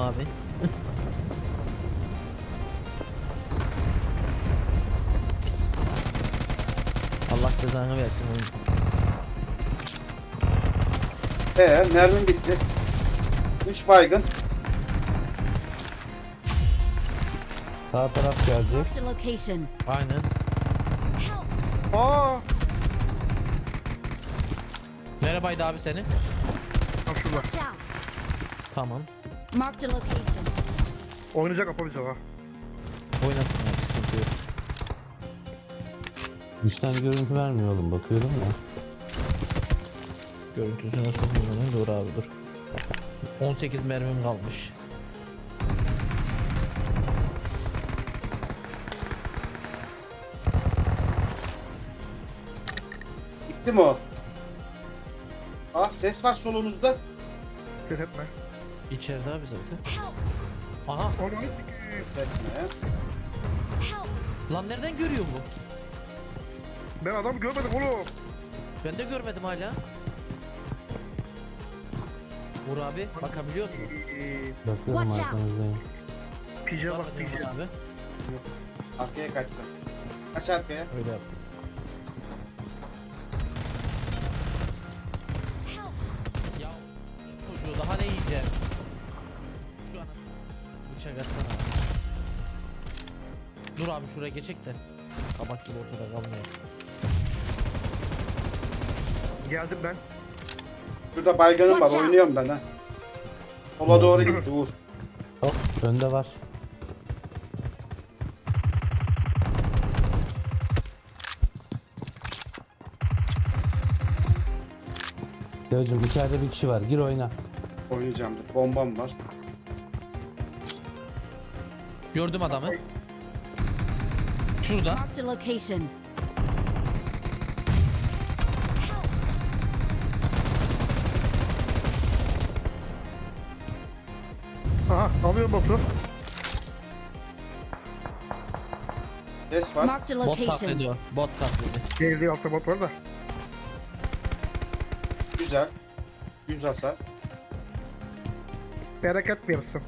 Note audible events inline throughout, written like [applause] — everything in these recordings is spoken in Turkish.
Abi. [laughs] Allah cezanı versin oyun. Ee, mermim bitti. 3 baygın. Sağ taraf gelecek. Marked a location. Aynen. Help! Aa! Merhabaydı abi seni. Watch out! Tamam. Marked a location. Oynayacak yapamayacak ha. Oynasın abi sıkıntı yok. Dıştan görüntü vermiyor oğlum bakıyorum ya. Görüntüsü nasıl bulunur? Dur abi dur. 18 mermim kalmış. Gitti mi o? Ah ses var solunuzda. Ses etme. İçeride abi zaten. Aha Onu lan nereden görüyor bu? Ben adamı görmedim oğlum. Ben de görmedim hala. Vur abi bakabiliyor musun? Ee, Bakıyorum Watch out. arkanızdayım. Pijama Var bak mı Teoman pijama. abi? Arkaya kaçsın. Kaç arkaya. Öyle yap. Dur abi şuraya geçecek de. Kabak gibi ortada kalmıyor. Geldim ben. Şurada baygınım var oynuyorum ben ha. Sola doğru gitti vur. Hop önde var. Yavcım içeride bir kişi var. Gir oyna. Oynayacağım dur. Bombam var. Gördüm adamı. Şurada. Marked a location. Aha alıyorum botu. Ses var. Marked a Bot location. taklidi o. Bot taklidi. Geldi altta bot var da. Güzel. Yüz hasar. Bereket versin.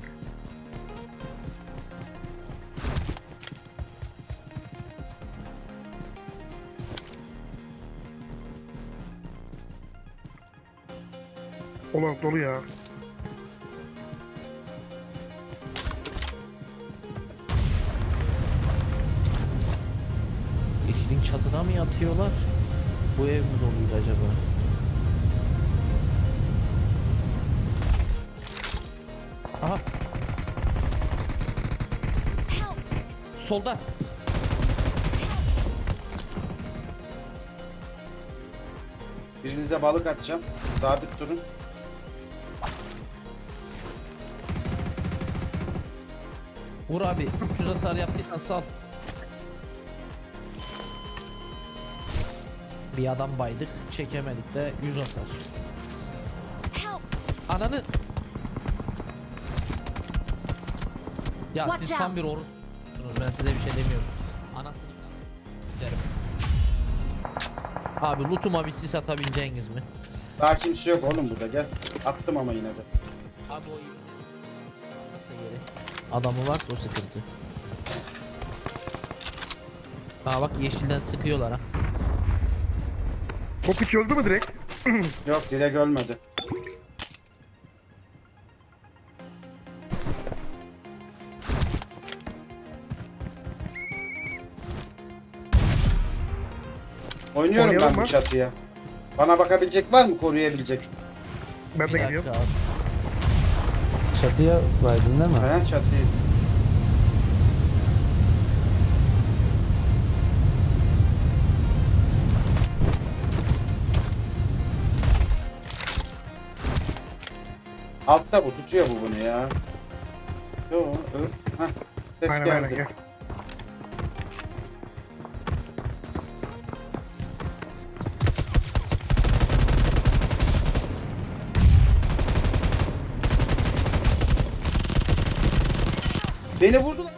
Ulan dolu ya. Yeşilin çatıda mı yatıyorlar? Bu ev mi doluydu acaba? Aha. Solda. Birinize balık atacağım. Sabit durun. Vur abi. 300 hasar yaptıysan sal. Bir adam baydık. Çekemedik de 100 hasar. Ananı. Ya Watch siz tam bir orussunuz. Ben size bir şey demiyorum. Anasını derim. Abi lootuma bir sis atabileceğiniz mi? Daha kimse yok oğlum burada gel. Attım ama yine de. Abi o iyi. Varsa geri. Adamı varsa o sıkıntı. Aa bak yeşilden sıkıyorlar ha. Bu piç öldü mü direkt? [clears throat] Yok direkt ölmedi. Oynuyorum Oynayalım ben bu mı? çatıya. Bana bakabilecek var mı koruyabilecek? Ben Bir de dakika abi. Çatıya baydın değil mi? He çatıyı. Altta bu tutuyor bu bunu ya. Yo, ö, heh, ses Aynen aynen geldi. gel. Beni vurdular.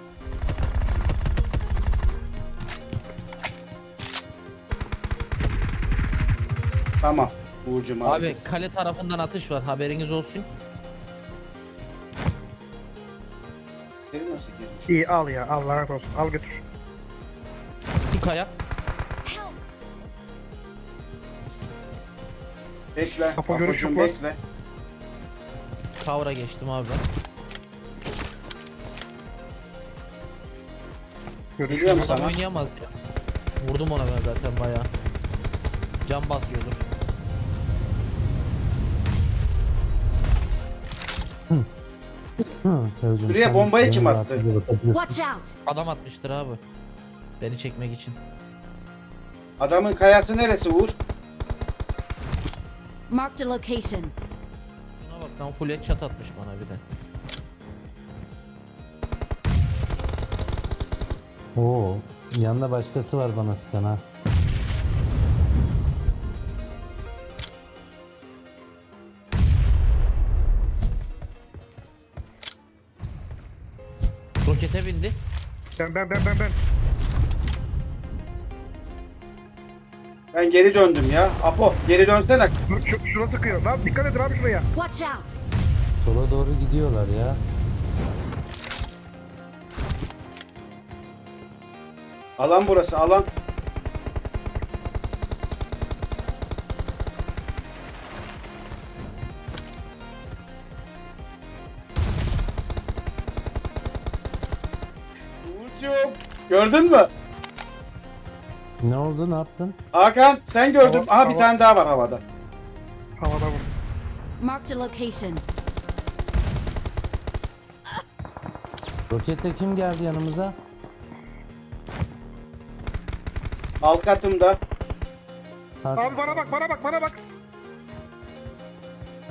Tamam. Uğurcum Abi abi. kale tarafından atış var haberiniz olsun. Nasıl girmiş? İyi al ya. Allah razı olsun. Al götür. Şu kaya. Bekle. Apo görüş Apocuğum yok lan. bekle. Kavra geçtim abi ben. Görüşürüz. Geliyorum Adam sana. oynayamaz ya. Vurdum ona ben zaten bayağı. Can basıyordur. Hı, Teocuğum, Şuraya sen bombayı kim attı? bakabilirsin. Watch out! Adam atmıştır abi. Beni çekmek için. Adamın kayası neresi Uğur? Marked a location. Buna bak lan full headshot atmış bana bir de. Oo, yanında başkası var bana sıkan ha. Rokete bindi. Ben ben ben ben ben. Ben geri döndüm ya. Apo geri dönsene. Dur, Şu, şuna sıkıyor. Lan dikkat edin abi şuraya. Watch out! Sola doğru gidiyorlar ya. Alan burası alan. Uğurcuğum. Gördün mü? Ne oldu ne yaptın? Hakan sen gördün. Hava- Aha bir hava- tane daha var havada. Havada vur. Marked a location. Roketle kim geldi yanımıza? Alt katımda. Ha, Abi bana bak bana bak bana bak.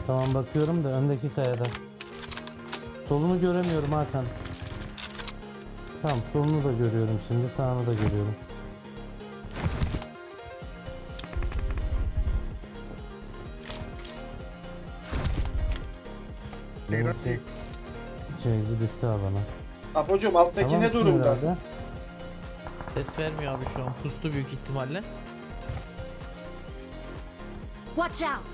tamam bakıyorum da öndeki kayada. Solunu göremiyorum Hakan. Tamam solunu da görüyorum şimdi sağını da görüyorum. Şey, şeyci düştü ha bana. Apocuğum alttaki Tamam ne durumda? herhalde? Ses vermiyor abi şu an. Pustu büyük ihtimalle. Watch out!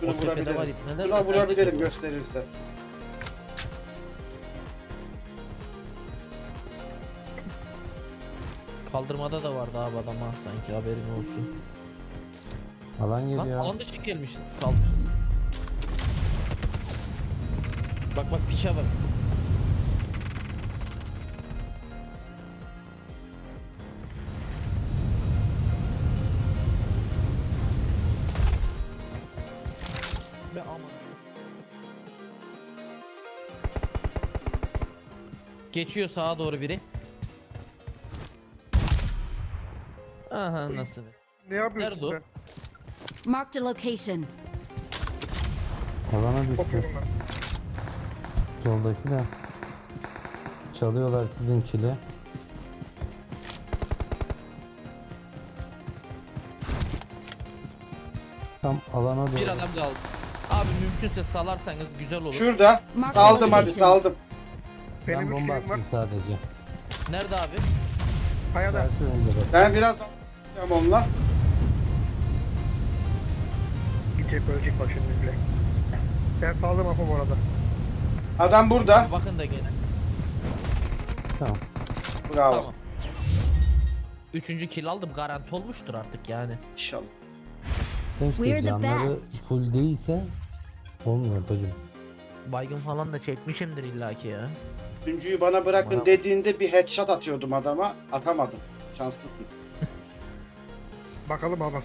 Şunu O tepede var ipneler. Nerede vurabilirim gösterirse. Kaldırmada da vardı abi adam ha sanki haberin olsun. Alan Lan geliyor. alan dışı gelmişiz kalmışız. Bak bak piçe bak. Geçiyor sağa doğru biri. Aha nasıl? Ne yapıyorsun Nerede o? sen? Marked a location. Alana düştü. Bakıyorum ben. Soldaki de. Çalıyorlar sizin kili. Tam alana doğru. Bir adam kaldı. Abi mümkünse salarsanız güzel olur. Şurada. Marked a Saldım hadi location. saldım. Benim ben bomba kilim var. attım sadece. Nerede abi? Kayada. Belki önde bak. Ben biraz daha onunla. Gidecek ölecek bak şimdi bile. Ben saldım Apo bu arada. Adam burada. Bakın da gene. Tamam. Bravo. Tamam. Üçüncü kill aldım garanti olmuştur artık yani. İnşallah. We're the canları best. full değilse olmuyor bacım. Baygın falan da çekmişimdir illaki ya. Üçüncüyü bana bırakın Bana- dediğinde bir headshot atıyordum adama. Atamadım. Şanslısın. Bakalım abi.